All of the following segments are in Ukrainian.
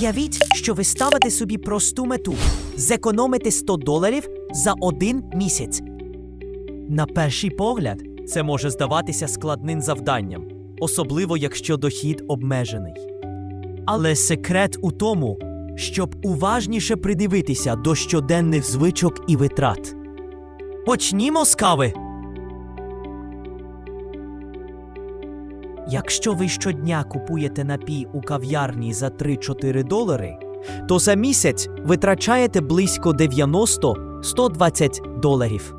Уявіть, що ви ставите собі просту мету зекономити 100 доларів за один місяць. На перший погляд, це може здаватися складним завданням, особливо якщо дохід обмежений. Але секрет у тому, щоб уважніше придивитися до щоденних звичок і витрат. Почнімо з кави. Якщо ви щодня купуєте напій у кав'ярні за 3-4 долари, то за місяць витрачаєте близько 90-120 доларів.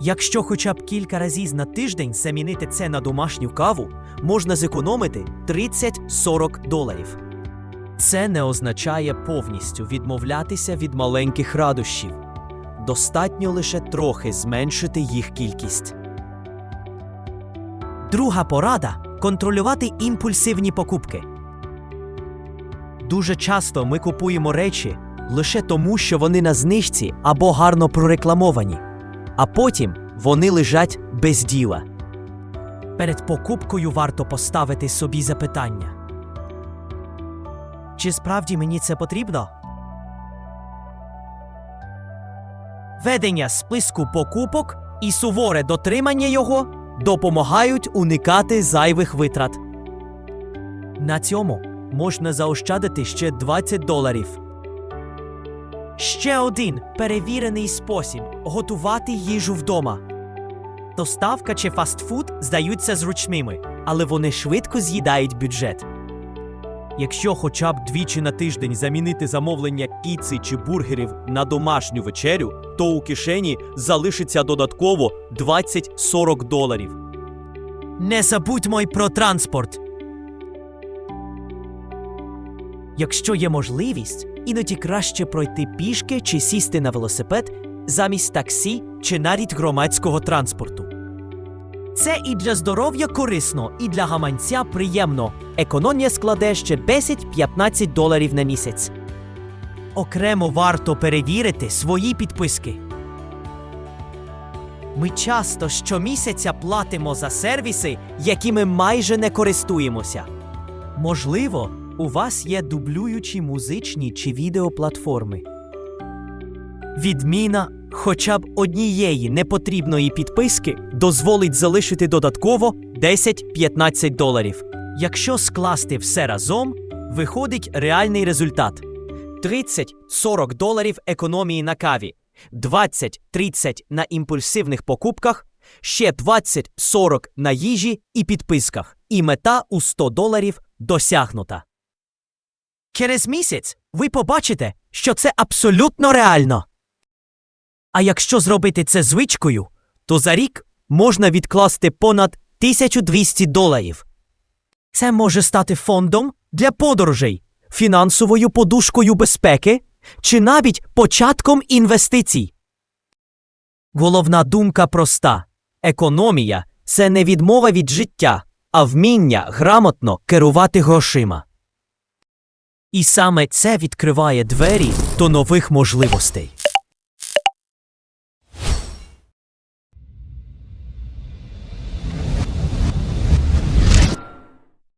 Якщо хоча б кілька разів на тиждень замінити це на домашню каву, можна зекономити 30-40 доларів. Це не означає повністю відмовлятися від маленьких радощів. Достатньо лише трохи зменшити їх кількість. Друга порада контролювати імпульсивні покупки. Дуже часто ми купуємо речі лише тому, що вони на знижці або гарно прорекламовані, а потім вони лежать без діла. Перед покупкою варто поставити собі запитання. Чи справді мені це потрібно? Ведення списку покупок і суворе дотримання його допомагають уникати зайвих витрат. На цьому можна заощадити ще 20 доларів. Ще один перевірений спосіб готувати їжу вдома. Доставка чи фастфуд здаються зручними, але вони швидко з'їдають бюджет. Якщо хоча б двічі на тиждень замінити замовлення піци чи бургерів на домашню вечерю, то у кишені залишиться додатково 20-40 доларів. Не забудьмо й про транспорт. Якщо є можливість, іноді краще пройти пішки чи сісти на велосипед замість таксі чи навіть громадського транспорту. Це і для здоров'я корисно, і для гаманця приємно. Економія складе ще 10-15 доларів на місяць. Окремо варто перевірити свої підписки. Ми часто щомісяця платимо за сервіси, якими майже не користуємося. Можливо, у вас є дублюючі музичні чи відеоплатформи. Відміна хоча б однієї непотрібної підписки дозволить залишити додатково 10-15 доларів. Якщо скласти все разом, виходить реальний результат: 30-40 доларів економії на каві, 20-30 на імпульсивних покупках, ще 20-40 на їжі і підписках, і мета у 100 доларів досягнута. Через місяць ви побачите, що це абсолютно реально. А якщо зробити це звичкою, то за рік можна відкласти понад 1200 доларів. Це може стати фондом для подорожей, фінансовою подушкою безпеки чи навіть початком інвестицій. Головна думка проста: економія це не відмова від життя, а вміння грамотно керувати грошима. І саме це відкриває двері до нових можливостей.